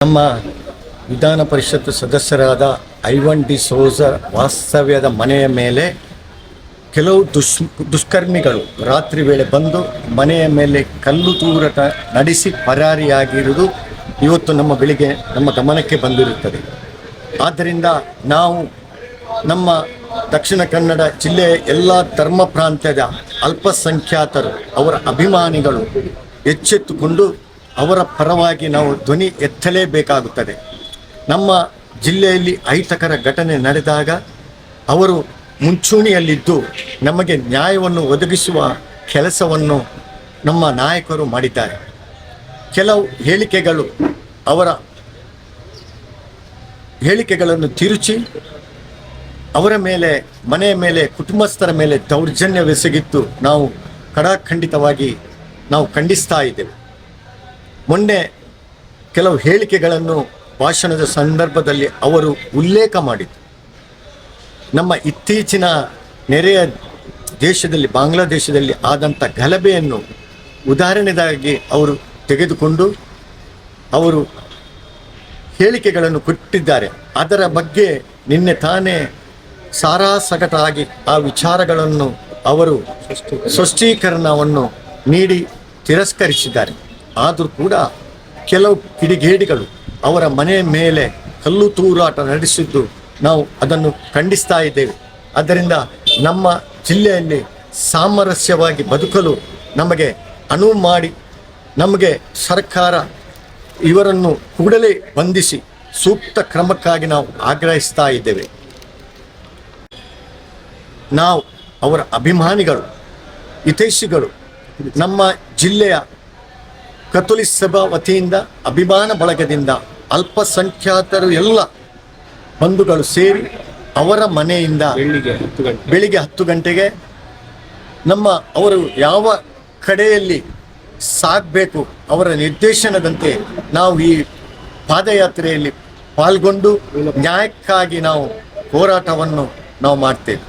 ನಮ್ಮ ವಿಧಾನ ಪರಿಷತ್ ಸದಸ್ಯರಾದ ಐವನ್ ಡಿ ಸೋಜ ವಾಸ್ತವ್ಯದ ಮನೆಯ ಮೇಲೆ ಕೆಲವು ದುಷ್ ದುಷ್ಕರ್ಮಿಗಳು ರಾತ್ರಿ ವೇಳೆ ಬಂದು ಮನೆಯ ಮೇಲೆ ಕಲ್ಲು ತೂರಾಟ ನಡೆಸಿ ಪರಾರಿಯಾಗಿರುವುದು ಇವತ್ತು ನಮ್ಮ ಬೆಳಿಗ್ಗೆ ನಮ್ಮ ಗಮನಕ್ಕೆ ಬಂದಿರುತ್ತದೆ. ಆದ್ದರಿಂದ ನಾವು ನಮ್ಮ ದಕ್ಷಿಣ ಕನ್ನಡ ಜಿಲ್ಲೆಯ ಎಲ್ಲ ಧರ್ಮ ಪ್ರಾಂತ್ಯದ ಅಲ್ಪಸಂಖ್ಯಾತರು, ಅವರ ಅಭಿಮಾನಿಗಳು ಎಚ್ಚೆತ್ತುಕೊಂಡು ಅವರ ಪರವಾಗಿ ನಾವು ಧ್ವನಿ ಎತ್ತಲೇಬೇಕಾಗುತ್ತದೆ. ನಮ್ಮ ಜಿಲ್ಲೆಯಲ್ಲಿ ಅಹಿತಕರ ಘಟನೆ ನಡೆದಾಗ ಅವರು ಮುಂಚೂಣಿಯಲ್ಲಿದ್ದು ನಮಗೆ ನ್ಯಾಯವನ್ನು ಒದಗಿಸುವ ಕೆಲಸವನ್ನು ನಮ್ಮ ನಾಯಕರು ಮಾಡಿದ್ದಾರೆ. ಕೆಲವು ಹೇಳಿಕೆಗಳು ಅವರ ಹೇಳಿಕೆಗಳನ್ನು ತಿರುಚಿ ಅವರ ಮೇಲೆ, ಮನೆಯ ಮೇಲೆ, ಕುಟುಂಬಸ್ಥರ ಮೇಲೆ ದೌರ್ಜನ್ಯವೆಸಗಿತ್ತು ನಾವು ಕಡಾಖಂಡಿತವಾಗಿ ನಾವು ಖಂಡಿಸ್ತಾ ಇದ್ದೇವೆ. ಮೊನ್ನೆ ಕೆಲವು ಹೇಳಿಕೆಗಳನ್ನು ಭಾಷಣದ ಸಂದರ್ಭದಲ್ಲಿ ಅವರು ಉಲ್ಲೇಖ ಮಾಡಿದರು. ನಮ್ಮ ಇತ್ತೀಚಿನ ನೆರೆಯ ದೇಶದಲ್ಲಿ, ಬಾಂಗ್ಲಾದೇಶದಲ್ಲಿ ಆದಂಥ ಗಲಭೆಯನ್ನು ಉದಾಹರಣೆದಾಗಿ ಅವರು ತೆಗೆದುಕೊಂಡು ಅವರು ಹೇಳಿಕೆಗಳನ್ನು ಕೊಟ್ಟಿದ್ದಾರೆ. ಅದರ ಬಗ್ಗೆ ನಿನ್ನೆ ತಾನೇ ಸಾರಾಸಗಟಾಗಿ ಆ ವಿಚಾರಗಳನ್ನು ಅವರು ಸ್ಪಷ್ಟೀಕರಣವನ್ನು ನೀಡಿ ತಿರಸ್ಕರಿಸಿದ್ದಾರೆ. ಆದರೂ ಕೂಡ ಕೆಲವು ಕಿಡಿಗೇಡಿಗಳು ಅವರ ಮನೆ ಮೇಲೆ ಕಲ್ಲು ತೂರಾಟ ನಡೆಸಿದ್ದು ನಾವು ಅದನ್ನು ಖಂಡಿಸ್ತಾ ಇದ್ದೇವೆ. ಆದ್ದರಿಂದ ನಮ್ಮ ಜಿಲ್ಲೆಯಲ್ಲಿ ಸಾಮರಸ್ಯವಾಗಿ ಬದುಕಲು ನಮಗೆ ಅನುವು ಮಾಡಿ, ನಮಗೆ ಸರ್ಕಾರ ಇವರನ್ನು ಕೂಡಲೇ ಬಂಧಿಸಿ ಸೂಕ್ತ ಕ್ರಮಕ್ಕಾಗಿ ನಾವು ಆಗ್ರಹಿಸ್ತಾ ಇದ್ದೇವೆ. ನಾವು ಅವರ ಅಭಿಮಾನಿಗಳು, ಹಿತೈಷಿಗಳು ನಮ್ಮ ಜಿಲ್ಲೆಯ ಕಥೋಲಿಕ್ ಸಭಾ ವತಿಯಿಂದ ಅಭಿಮಾನ ಬಳಗದಿಂದ ಅಲ್ಪಸಂಖ್ಯಾತರು ಎಲ್ಲ ಬಂಧುಗಳು ಸೇರಿ ಅವರ ಮನೆಯಿಂದ ಬೆಳಿಗ್ಗೆ ಹತ್ತು ಗಂಟೆ. ಬೆಳಿಗ್ಗೆ ಹತ್ತು ಗಂಟೆಗೆ ನಮ್ಮ ಅವರು ಯಾವ ಕಡೆಯಲ್ಲಿ ಸಾಗಬೇಕು ಅವರ ನಿರ್ದೇಶನದಂತೆ ನಾವು ಈ ಪಾದಯಾತ್ರೆಯಲ್ಲಿ ಪಾಲ್ಗೊಂಡು ನ್ಯಾಯಕ್ಕಾಗಿ ನಾವು ಹೋರಾಟವನ್ನು ನಾವು ಮಾಡ್ತೇವೆ.